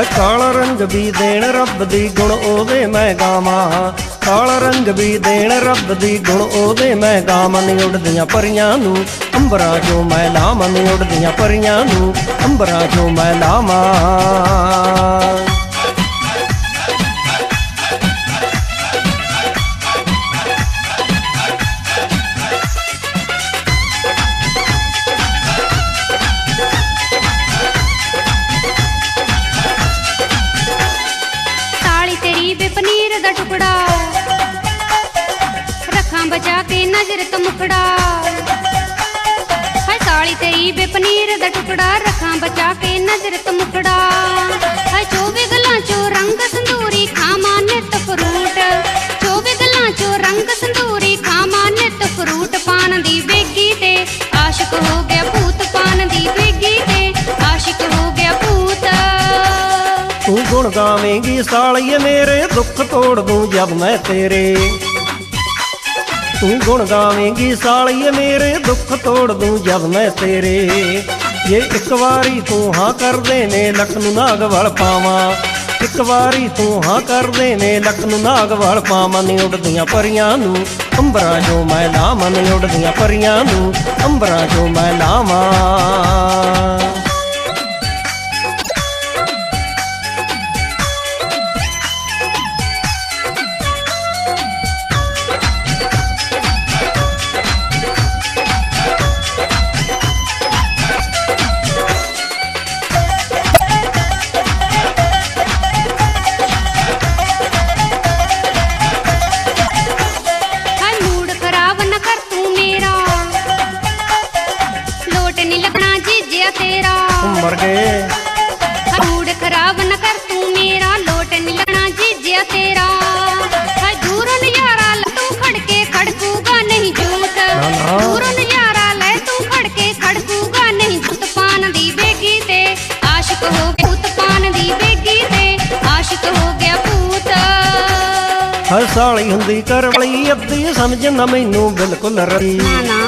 ਕਾਲਾ ਰੰਗ ਵੀ ਦੇਣ ਰੱਬ ਦੀ ਗੁਣ ਉਹਦੇ ਮੈਂ ਗਾਵਾਂ। ਕਾਲਾ ਰੰਗ ਵੀ ਦੇਣ ਰੱਬ ਦੀ ਗੁਣ ਉਹਦੇ ਮੈਂ ਗਾਵਾਂ। ਨੀ ਉੱਡਦੀਆਂ ਪਰੀਆਂ ਨੂੰ ਅੰਬਰਾਂ ਚੋਂ ਮੈਂ ਲਾਵਾਂ। ਨੀ ਉੱਡਦੀਆਂ ਪਰੀਆਂ ਨੂੰ ਅੰਬਰਾਂ ਚੋਂ ਮੈਂ ਲਾਵਾਂ। ਦਾ ਟੁਕੜਾ। ਰੱਖਾਂ ਬਚਾ ਕੇ ਨਜ਼ਰ ਤੋਂ ਮੁਖੜਾ ਹਾਏ ਤਾਲੀ ਤੇਰੀ ਬੇ ਪਨੀਰ ਦਾ ਟੁਕੜਾ, ਰੱਖਾਂ ਬਚਾ ਕੇ ਨਜ਼ਰ ਤੋਂ ਮੁਖੜਾ ਹਾਏ ਚੋਵੇ ਗੱਲਾਂ ਚੋਂ ਰੰਗ ਸੰਦੂਰੀ ਖਾਵਾਂ ਨਿਤ ਫਰੂਟ। ਚੋਵੇ ਗਲਾਂ ਚੋ ਰੰਗ ਸੰਦੂਰੀ ਗੁਣ ਗਾਵੇਂਗੀ ਸਾਲੀਏ ਮੇਰੇ, ਦੁੱਖ ਤੋੜ ਦੂੰ ਜਦ ਮੈਂ ਤੇਰੇ। ਤੂੰ ਗੁਣ ਗਾਵੇਂਗੀ ਸਾਲੀਏ ਮੇਰੇ, ਦੁੱਖ ਤੋੜ ਦੂੰ ਜਦ ਮੈਂ ਤੇਰੇ। ਜੇ ਇੱਕ ਵਾਰੀ ਤੂੰ ਹਾਂ ਕਰਦੇ ਨੇ ਲੱਕ ਨੂੰ ਨਾਗ ਵਲ ਪਾਵਾਂ, ਇੱਕ ਵਾਰੀ ਤੂੰ ਹਾਂ ਕਰਦੇ ਨੇ ਲੱਕ ਨੂੰ ਨਾਗ ਵਲ ਪਾਵਾਂ, ਨੀ ਉੱਡਦੀਆਂ ਪਰੀਆਂ ਨੂੰ ਅੰਬਰਾਂ ਜੋ ਮੈਂ ਲਾਵਾਂ, ਨੀ ਉੱਡਦੀਆਂ ਪਰੀਆਂ ਨੂੰ ਅੰਬਰਾਂ ਜੋ ਮੈਂ ਲਾਵਾਂ। ਮਰ ਗਏ। ਮੂਡ ਖਰਾਬ ਨਾ ਕਰ ਤੂੰ ਮੇਰਾ ਲੋਟ ਨਹੀਂ ਲੱਗਣਾ ਜੀਜਿਆ ਤੇਰਾ। ਹਾਏ ਦੂਰੋਂ ਨਜ਼ਾਰਾ ਲੈ ਤੂੰ ਖੜ ਕੇ ਖੜਕੂਗਾ ਨਹੀਂ ਜੂਤ। ਦੂਰੋਂ ਨਜ਼ਾਰਾ ਲੈ ਤੂੰ ਖੜ ਕੇ ਖੜਕੂਗਾ ਨਹੀਂ ਜੂਤ। ਪਾਨ ਦੀ ਵੇਗੀ ਤੇ ਆਸ਼ਿਕ ਹੋ ਗਿਆ ਭੂਤ ਪਾਨ ਦੀ ਵੇਗੀ ਤੇ ਆਸ਼ਿਕ ਹੋ ਗਿਆ ਭੂਤ ਹਰ ਸਾਲੀ ਹੁੰਦੀ ਕਰ ਵਾਲੀ ਅੱਧੀ ਸਮਝ ਨਾ ਮੈਨੂੰ ਬਿਲਕੁਲ ਰਹੀ ਨਾ ਨਾ।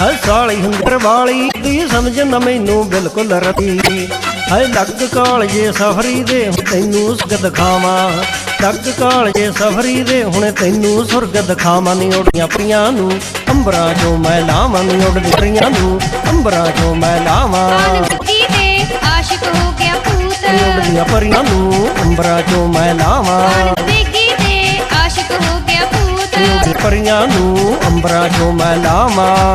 ਹਰ ਸਾਲੀ ਹੁੰਦੀ ਕਰ ਵਾਲੀ ਅੱਧੀ ਸਮਝ ਨਾ ਮੈਨੂੰ ਬਿਲਕੁਲ ਰਹੀ ਹਾਏ ਲੱਗ ਕਾਲਜੇ ਸਫਰੀ ਦੇ ਹੁਣ ਤੈਨੂੰ ਸੁਰਗ ਦਿਖਾਵਾਂ। ਲੱਗ ਕਾਲਜੇ ਸਫਰੀ ਦੇ ਹੁਣ ਤੈਨੂੰ ਸੁਰਗ ਦਿਖਾਵਾਂ। ਨੀ ਉੱਡੀਆਂ ਪਰੀਆਂ ਨੂੰ ਅੰਬਰਾਂ ਚੋਂ ਮੈਂ ਲਾਵਾਂ। ਨੀ ਉੱਡਦੀਆਂ ਪਰੀਆਂ ਨੂੰ ਅੰਬਰਾਂ ਚੋਂ ਮੈਂ ਲਾਵਾਂ। ਕਾਨ ਵਿੱਕੀ ਤੇ ਆਸ਼ਿਕ ਹੋ ਗਿਆ ਭੂਤ। ਨੀ ਉੱਡਦੀਆਂ ਪਰੀਆਂ ਨੂੰ ਅੰਬਰਾਂ ਚੋਂ ਮੈਂ ਲਾਵਾਂ। ਕਾਨ ਵੇਗੀ ਤੇ ਆਸ਼ਿਕ ਹੋ ਗਿਆ ਭੂਤ। ਨੀ ਉੱਡਦੀਆਂ ਪਰੀਆਂ ਨੂੰ ਅੰਬਰਾਂ ਚੋਂ ਮੈਂ ਲਾਵਾਂ।